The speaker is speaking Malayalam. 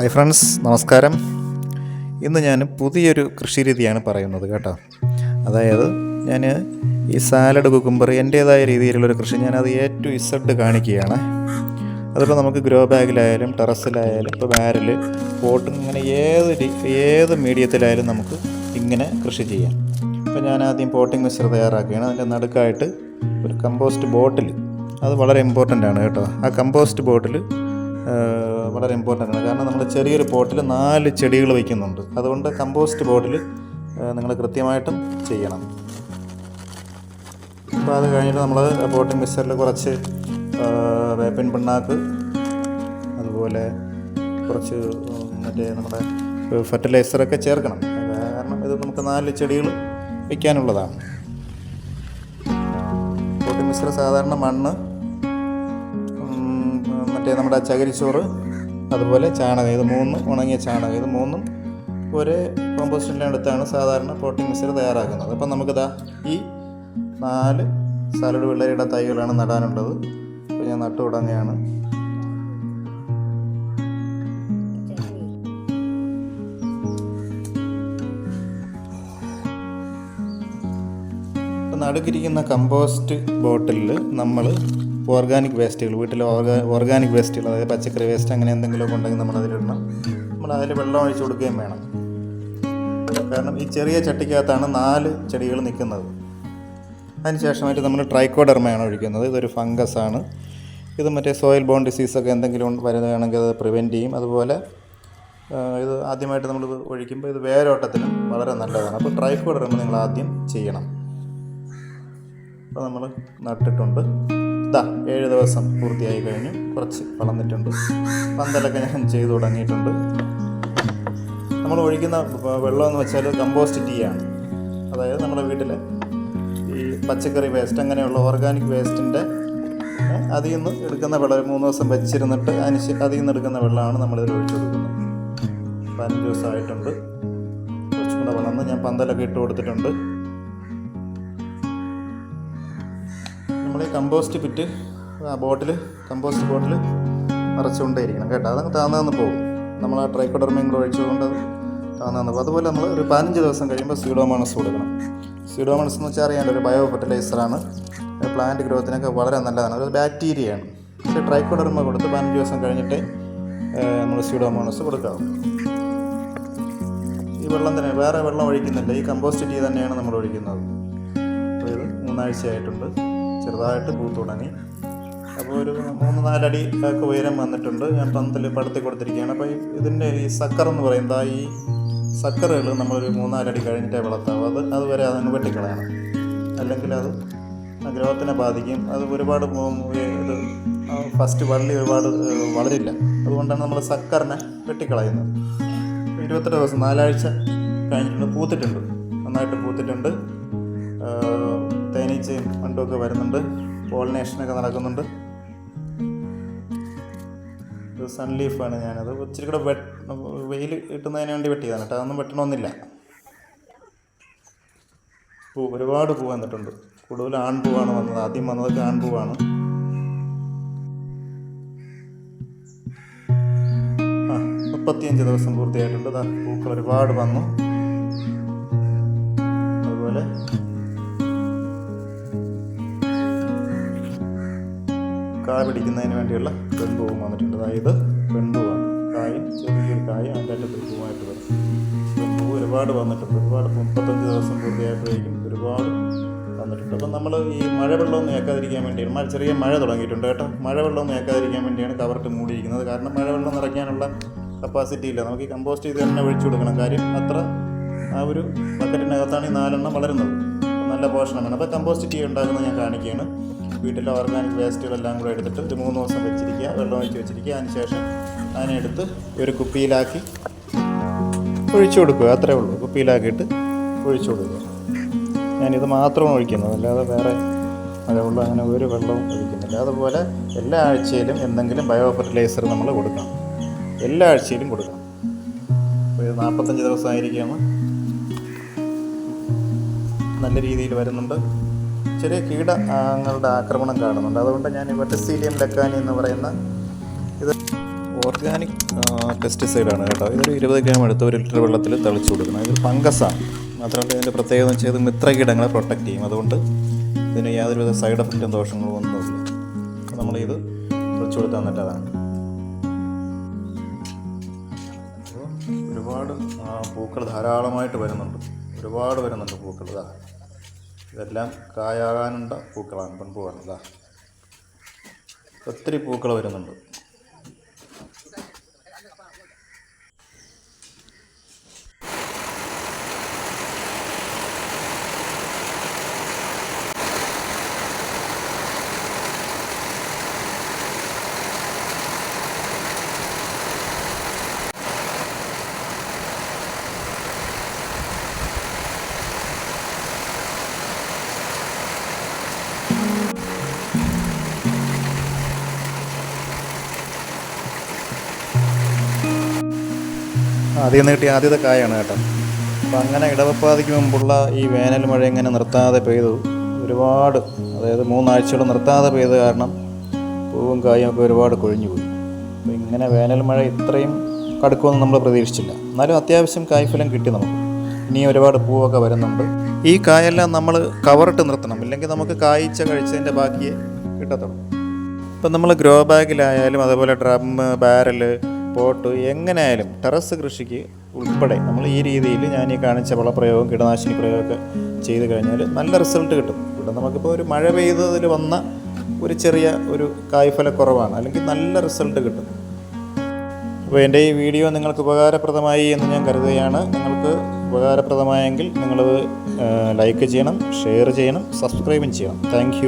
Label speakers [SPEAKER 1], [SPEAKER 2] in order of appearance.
[SPEAKER 1] ഹായ് ഫ്രണ്ട്സ് നമസ്കാരം. ഇന്ന് ഞാൻ പുതിയൊരു കൃഷി രീതിയാണ് പറയുന്നത് കേട്ടോ. അതായത് ഞാൻ ഈ സാലഡ് കുക്കുംബർ എന്റേതായ രീതിയിലുള്ളൊരു കൃഷി ഞാനത് എ ടു ഇസഡ് കാണിക്കുകയാണ്. അതിപ്പോൾ നമുക്ക് ഗ്രോ ബാഗിലായാലും ടെറസിലായാലും ഇപ്പോൾ ബാരൽ പോട്ട് ഇങ്ങനെ ഏത് ഏത് മീഡിയത്തിലായാലും നമുക്ക് ഇങ്ങനെ കൃഷി ചെയ്യാം. ഇപ്പോൾ ഞാൻ ആദ്യം പോട്ടിംഗ് മിക്സർ തയ്യാറാക്കുകയാണ്. അതിന്റെ നടുക്കായിട്ട് ഒരു കമ്പോസ്റ്റ് ബോട്ടിൽ അത് വളരെ ഇമ്പോർട്ടന്റ് ആണ് കേട്ടോ. ആ കമ്പോസ്റ്റ് ബോട്ടിൽ വളരെ ഇമ്പോർട്ടന്റ് ആണ്. കാരണം നമ്മൾ ചെറിയൊരു പോട്ടിൽ നാല് ചെടികൾ വയ്ക്കുന്നുണ്ട് അതുകൊണ്ട് കമ്പോസ്റ്റ് ബോട്ടിൽ നിങ്ങൾ കൃത്യമായിട്ടും ചെയ്യണം. അപ്പോൾ അത് കഴിഞ്ഞിട്ട് നമ്മൾ പോട്ടിംഗ് മിക്സറിൽ കുറച്ച് വേപ്പൻ പിണ്ണാക്ക് അതുപോലെ കുറച്ച് മറ്റേ നമ്മുടെ ഫെർട്ടിലൈസറൊക്കെ ചേർക്കണം. കാരണം ഇത് നമുക്ക് നാല് ചെടികൾ വയ്ക്കാനുള്ളതാണ് പോട്ടിംഗ് മിക്സർ സാധാരണ മണ്ണ് മറ്റേ നമ്മുടെ ചകിരിച്ചോറ് അതുപോലെ ചാണകം ഇത് മൂന്ന് ഉണങ്ങിയ ചാണകം ഇത് മൂന്നും ഒരേ കോമ്പോസ്റ്റിന്റെ അടുത്താണ് സാധാരണ പ്രോട്ടീൻ മിക്സർ തയ്യാറാക്കുന്നത്. അപ്പം നമുക്കിതാ ഈ നാല് സാലഡ് വെള്ളരിയുടെ തൈകളാണ് നടാനുള്ളത്. അപ്പോൾ ഞാൻ നട്ടു തുടങ്ങുകയാണ്. നടുക്കിരിക്കുന്ന കമ്പോസ്റ്റ് ബോട്ടിലിൽ നമ്മൾ ഓർഗാനിക് വേസ്റ്റുകൾ വീട്ടിലെ ഓർഗാനിക് വേസ്റ്റുകൾ അതായത് പച്ചക്കറി വേസ്റ്റ് അങ്ങനെ എന്തെങ്കിലുമൊക്കെ ഉണ്ടെങ്കിൽ നമ്മൾ അതിലിടണം. നമ്മൾ അതിൽ വെള്ളം ഒഴിച്ച് കൊടുക്കുകയും വേണം. കാരണം ഈ ചെറിയ ചട്ടിക്കകത്താണ് നാല് ചെടികൾ നിൽക്കുന്നത്. അതിനുശേഷമായിട്ട് നമ്മൾ ട്രൈക്കോഡർമയാണ് ഒഴിക്കുന്നത്. ഇതൊരു ഫംഗസ് ആണ്. ഇത് മറ്റേ സോയിൽ ബോൺ ഡിസീസൊക്കെ എന്തെങ്കിലും വരുന്നതാണെങ്കിൽ അത് പ്രിവെന്റ് ചെയ്യും. അതുപോലെ ഇത് ആദ്യമായിട്ട് നമ്മൾ ഒഴിക്കുമ്പോൾ ഇത് വേരോട്ടത്തിനും വളരെ നല്ലതാണ്. അപ്പോൾ ട്രൈക്കോഡർമ നിങ്ങൾ ആദ്യം ചെയ്യണം. അപ്പോൾ നമ്മൾ നട്ടിട്ടുണ്ട്. ഇതാ ഏഴ് ദിവസം പൂർത്തിയായി കഴിഞ്ഞു. കുറച്ച് വളർന്നിട്ടുണ്ട്. പന്തലൊക്കെ ഞാൻ ചെയ്തു തുടങ്ങിയിട്ടുണ്ട്. നമ്മൾ ഒഴിക്കുന്ന വെള്ളമെന്ന് വെച്ചാൽ കമ്പോസ്റ്റ് ടീ ആണ് അതായത് നമ്മുടെ വീട്ടിലെ ഈ പച്ചക്കറി വേസ്റ്റ് അങ്ങനെയുള്ള ഓർഗാനിക് വേസ്റ്റിന്റെ അതിൽ നിന്ന് എടുക്കുന്ന വെള്ളം മൂന്ന് ദിവസം വെച്ചിരുന്നിട്ട് അതിന് അതിൽ നിന്ന് എടുക്കുന്ന വെള്ളമാണ് നമ്മളിതിൽ ഒഴിച്ചു കൊടുക്കുന്നത്. പതിനഞ്ച് ദിവസമായിട്ടുണ്ട്. കുറച്ചും കൂടെ വളർന്ന് ഞാൻ പന്തലൊക്കെ ഇട്ട് കൊടുത്തിട്ടുണ്ട്. നമ്മൾ ഈ കമ്പോസ്റ്റ് പിറ്റ് ആ ബോട്ടിൽ കമ്പോസ്റ്റ് ബോട്ടിൽ നിറച്ചുകൊണ്ടേയിരിക്കണം കേട്ടോ. അതങ്ങ് താന്നാന്ന് പോകും. നമ്മൾ ആ ട്രൈക്കോഡർമയും കൂടെ ഒഴിച്ചുകൊണ്ട് താന്നാന്ന് താന്നു പോകും. അതുപോലെ നമ്മൾ ഒരു പതിനഞ്ച് ദിവസം കഴിയുമ്പോൾ സ്യൂഡോമോണസ് കൊടുക്കണം. സ്യൂഡോമോണസ് എന്ന് വെച്ചാൽ അറിയാണ്ട് ഒരു ബയോ ഫെർട്ടിലൈസറാണ് പ്ലാന്റ് ഗ്രോത്തിനൊക്കെ വളരെ നല്ലതാണ്. ഒരു ബാക്ടീരിയയാണ് പക്ഷേ ട്രൈക്കോഡർമ കൊടുത്ത് പതിനഞ്ച് ദിവസം കഴിഞ്ഞിട്ട് നമ്മൾ സ്യൂഡോമോണസ് കൊടുക്കാവും. ഈ വെള്ളം തന്നെ വേറെ വെള്ളം ഒഴിക്കുന്നില്ല. ഈ കമ്പോസ്റ്റ് ടീ തന്നെയാണ് നമ്മൾ ഒഴിക്കുന്നത്. ഇത് മൂന്നാഴ്ചയായിട്ടുണ്ട്. ചെറുതായിട്ട് പൂ തുടങ്ങി. അപ്പോൾ ഒരു മൂന്ന് നാലടി ഒക്കെ ഉയരം വന്നിട്ടുണ്ട്. ഞാൻ പന്തൽ പടുത്തി കൊടുത്തിരിക്കുകയാണ്. അപ്പോൾ ഇതിന്റെ ഈ സക്കർ എന്ന് പറയുന്നത് ഈ സക്കറുകൾ നമ്മളൊരു മൂന്നാലടി കഴിഞ്ഞിട്ടേ വളർത്താവും. അത് അതുവരെ അതങ്ങ് വെട്ടിക്കളയണം. അല്ലെങ്കിൽ അത് ഗ്രഹത്തിനെ ബാധിക്കും. അത് ഒരുപാട് ഇത് ഫസ്റ്റ് വള്ളി ഒരുപാട് വളരില്ല. അതുകൊണ്ടാണ് നമ്മൾ സക്കറിനെ വെട്ടിക്കളയുന്നത്. ഇരുപത്തെട്ട് ദിവസം നാലാഴ്ച കഴിഞ്ഞിട്ടുണ്ട്. പൂത്തിട്ടുണ്ട്. നന്നായിട്ട് പൂത്തിട്ടുണ്ട്. ആഹ് പണ്ടുമൊക്കെ വരുന്നുണ്ട്. പോളിനേഷനൊക്കെ നടക്കുന്നുണ്ട്. ഇത് സൺലീഫാണ് ഞാനത്. ഇച്ചിരി കൂടെ വെ വെയിൽ കിട്ടുന്നതിന് വേണ്ടി വെട്ടിയതാണ് കേട്ടോ. അതൊന്നും വെട്ടണമെന്നില്ല. പൂ ഒരുപാട് പൂ വന്നിട്ടുണ്ട്. കൂടുതൽ ആൺപൂവാണ് വന്നത്. ആദ്യം വന്നതൊക്കെ ആൺപൂവാണ് മുപ്പത്തിയഞ്ച് ദിവസം പൂർത്തിയായിട്ടുണ്ട്. പൂക്കൾ ഒരുപാട് വന്നു. അതുപോലെ കായ പിടിക്കുന്നതിന് വേണ്ടിയുള്ള പെൺപൂവും വന്നിട്ടുണ്ട്. അതായത് പെൺപൂവാണ് കായും ചെറിയൊരു കായും അതിന്റെ അറ്റത്ത് പൂവായിട്ട് വരും. പെൺപൂവ് ഒരുപാട് വന്നിട്ടുണ്ട്. ഒരുപാട് മുപ്പത്തഞ്ച് ദിവസം പൂർത്തിയായപ്പോഴേക്കും ഒരുപാട് വന്നിട്ടുണ്ട്. അപ്പം നമ്മൾ ഈ മഴവെള്ളമൊന്നും ഏക്കാതിരിക്കാൻ വേണ്ടിയാണ് മഴ ചെറിയ മഴ തുടങ്ങിയിട്ടുണ്ട് കേട്ടോ. മഴവെള്ളമൊന്നും ഏക്കാതിരിക്കാൻ വേണ്ടിയാണ് കവർട്ട് മൂടിയിരിക്കുന്നത്. കാരണം മഴവെള്ളം നിറയ്ക്കാനുള്ള കപ്പാസിറ്റി ഇല്ല. നമുക്ക് ഈ കമ്പോസ്റ്റ് ചെയ്ത് തന്നെ ഒഴിച്ചു കൊടുക്കണം. കാര്യം അത്ര ആ ഒരു ബക്കറ്റിനകത്താണ് ഈ നാലെണ്ണം വളരുന്നത്. നല്ല പോഷണമാണ്. അപ്പോൾ കമ്പോസ്റ്റ് ടീ ഉണ്ടാക്കുന്നത് ഞാൻ കാണിക്കുകയാണ്. വീട്ടിലെ ഓർഗാനിക് വേസ്റ്റുകളെല്ലാം കൂടെ എടുത്തിട്ട് ഒരു മൂന്ന് ദിവസം വെച്ചിരിക്കുക വെള്ളം ഒഴിച്ച് വെച്ചിരിക്കുക. അതിനുശേഷം അതിനെ എടുത്ത് ഒരു കുപ്പിയിലാക്കി ഒഴിച്ചു കൊടുക്കുക. അത്രേ ഉള്ളൂ. കുപ്പിയിലാക്കിയിട്ട് ഒഴിച്ചു കൊടുക്കുക. ഞാനിത് മാത്രമാണ് ഒഴിക്കുന്നത്. അല്ലാതെ വേറെ മഴവെള്ളം അങ്ങനെ ഒരു വെള്ളവും ഒഴിക്കുന്നില്ല. അതുപോലെ എല്ലാ ആഴ്ചയിലും എന്തെങ്കിലും ബയോ ഫെർട്ടിലൈസർ നമ്മൾ കൊടുക്കണം. എല്ലാ ആഴ്ചയിലും കൊടുക്കണം. അപ്പോൾ ഇത് നാൽപ്പത്തഞ്ച് ദിവസമായിരിക്കുകയാണ്. നല്ല രീതിയിൽ വരുന്നുണ്ട്. ചെറിയ കീടങ്ങളുടെ ആക്രമണം കാണുന്നുണ്ട്. അതുകൊണ്ട് ഞാൻ വെട്ടസീലിയം ലക്കാനി എന്ന് പറയുന്ന ഇത് ഓർഗാനിക് പെസ്റ്റിസൈഡാണ് കേട്ടോ. ഇതൊരു ഇരുപത് ഗ്രാം എടുത്ത് ഒരു ലിറ്റർ വെള്ളത്തിൽ തളിച്ചു കൊടുക്കണം. ഇത് ഫംഗസാണ് മാത്രമല്ല ഇതിന്റെ പ്രത്യേകത എന്ന് വെച്ചാൽ ഇത് മിത്രകീടങ്ങളെ പ്രൊട്ടക്റ്റ് ചെയ്യും. അതുകൊണ്ട് ഇതിന് യാതൊരുവിധ സൈഡ് എഫക്റ്റും ദോഷങ്ങളും ഒന്നുമില്ല നമ്മളിത് തളിച്ചു കൊടുത്താൽ നല്ലതാണ്. ഒരുപാട് പൂക്കൾ ധാരാളമായിട്ട് വരുന്നുണ്ട്. ഒരുപാട് വരുന്നുണ്ട് പൂക്കൾ. ഇതാ. ഇതെല്ലാം കായാകാനുണ്ട. പൂക്കളാണ്. പെൺപൂവാണ് ഇതാ. ഒത്തിരി പൂക്കൾ വരുന്നുണ്ട്. ആദ്യം നീട്ടിയ ആദ്യത്തെ കായാണ് കേട്ടോ. അപ്പം അങ്ങനെ ഇടവപ്പാതിക്ക് മുമ്പുള്ള ഈ വേനൽ മഴ ഇങ്ങനെ നിർത്താതെ പെയ്തു. ഒരുപാട് അതായത് മൂന്നാഴ്ചയോളം നിർത്താതെ പെയ്ത കാരണം പൂവും കായും ഒക്കെ ഒരുപാട് കൊഴിഞ്ഞു പോയി. അപ്പോൾ ഇങ്ങനെ വേനൽ മഴ ഇത്രയും കടുക്കുമെന്ന് നമ്മൾ പ്രതീക്ഷിച്ചില്ല. എന്നാലും അത്യാവശ്യം കായ്ഫലം കിട്ടി നമുക്ക്. ഇനി ഒരുപാട് പൂവൊക്കെ വരുന്നുണ്ട്. ഈ കായെല്ലാം നമ്മൾ കവറിട്ട് നിർത്തണം. ഇല്ലെങ്കിൽ നമുക്ക് കായ്ച്ച കഴിച്ചതിന്റെ ബാക്കിയെ കിട്ടത്തുള്ളൂ. ഇപ്പം നമ്മൾ ഗ്രോ ബാഗിലായാലും അതുപോലെ ഡ്രം ബാരൽ പോട്ട് എങ്ങനെയായാലും ടെറസ് കൃഷിക്ക് ഉൾപ്പെടെ നമ്മൾ ഈ രീതിയിൽ ഞാൻ ഈ കാണിച്ച വളപ്രയോഗം കീടനാശിനി പ്രയോഗമൊക്കെ ചെയ്ത് കഴിഞ്ഞാൽ നല്ല റിസൾട്ട് കിട്ടും. ഇവിടെ നമുക്കിപ്പോൾ ഒരു മഴ പെയ്തതിൽ വന്ന ഒരു ചെറിയ ഒരു കായ്ഫലക്കുറവാണ്. അല്ലെങ്കിൽ നല്ല റിസൾട്ട് കിട്ടും. അപ്പോൾ എന്റെ ഈ വീഡിയോ നിങ്ങൾക്ക് ഉപകാരപ്രദമായി എന്ന് ഞാൻ കരുതുകയാണ്. നിങ്ങൾക്ക് ഉപകാരപ്രദമായെങ്കിൽ നിങ്ങളത് ലൈക്ക് ചെയ്യണം ഷെയർ ചെയ്യണം സബ്സ്ക്രൈബും ചെയ്യണം. താങ്ക്